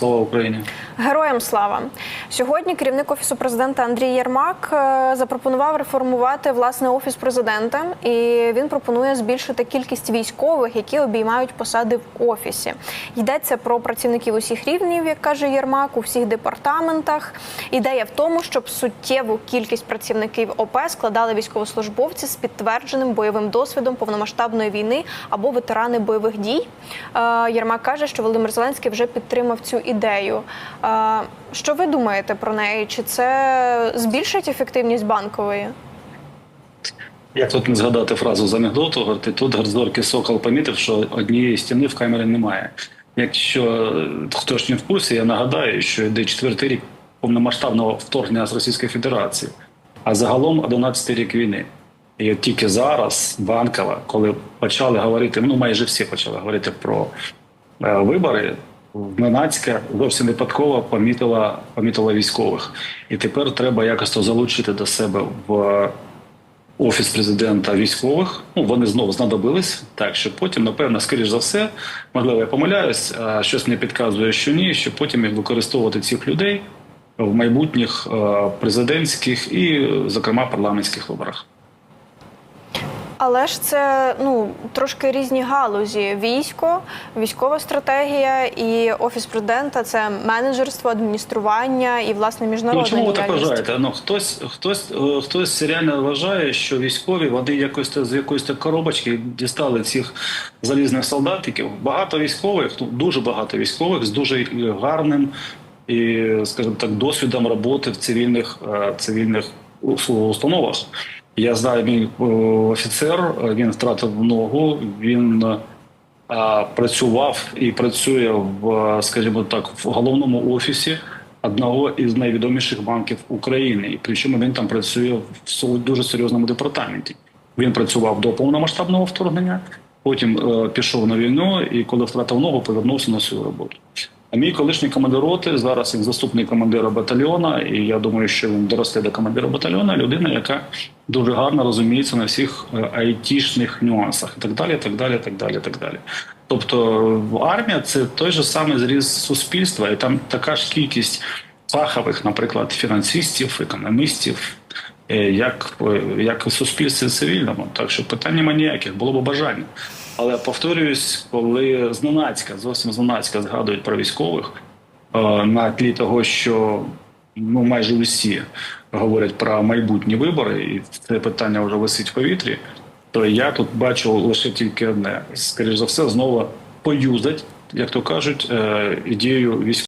Слава Україні! Героям слава сьогодні. Керівник офісу президента Андрій Єрмак е, запропонував реформувати власне офіс президента, і він пропонує збільшити кількість військових, які обіймають посади в офісі. Йдеться про працівників усіх рівнів, як каже Єрмак, у всіх департаментах. Ідея в тому, щоб суттєву кількість працівників ОП складали військовослужбовці з підтвердженим бойовим досвідом повномасштабної війни або ветерани бойових дій. Е, Єрмак каже, що Володимир Зеленський вже підтримав цю ідею. Що ви думаєте про неї? Чи це збільшить ефективність банкової? Як тут не згадати фразу з анекдоту, говорити, тут Герзорки Сокол помітив, що однієї стіни в камері немає. Якщо е, хтось не в курсі, я нагадаю, що йде четвертий рік повномасштабного вторгнення з Російської Федерації, а загалом 11 рік війни. І от тільки зараз банкова, коли почали говорити, ну майже всі почали говорити про е, вибори, Зненацька зовсім випадково помітила, помітила військових. І тепер треба якось то залучити до себе в офіс президента військових. Ну вони знову знадобились. Так що потім, напевно, скоріш за все, можливо, я помиляюсь, а щось мені підказує, що ні, що потім їх використовувати цих людей в майбутніх президентських і, зокрема, парламентських виборах. Але ж це ну трошки різні галузі: військо, військова стратегія і офіс президента це менеджерство, адміністрування і власне Ну, чому ви так вважаєте? Ну хтось, хтось, е, хтось реально вважає, що військові вони якось з якоїсь коробочки дістали цих залізних солдатиків. Багато військових, ну, дуже багато військових з дуже е, гарним і, скажімо так, досвідом роботи в цивільних е, цивільних установах. Я знаю, мій е, офіцер, е, він втратив ногу, він е, працював і працює в, скажімо так, в головному офісі одного із найвідоміших банків України. І причому він там працює в дуже серйозному департаменті. Він працював до повномасштабного вторгнення, потім е, пішов на війну, і коли втратив ногу, повернувся на свою роботу. Мій колишній командир роти, зараз він заступник командира батальйона, і я думаю, що він доросте до командира батальйона, людина, яка дуже гарно розуміється на всіх е, айтішних нюансах, і так далі, так далі, так далі, так далі. Тобто в армія це той же самий зріз суспільства, і там така ж кількість фахових, наприклад, фінансистів, економістів, е, як, е, як у суспільстві цивільному. Так що питань немає ніяких, було б бажання. Але повторююсь, коли зненацька, зовсім зненацька згадують про військових е, на тлі того, що ну майже усі говорять про майбутні вибори, і це питання вже висить в повітрі. То я тут бачу лише тільки одне: скоріш за все, знову поюзать, як то кажуть, е, ідею військових.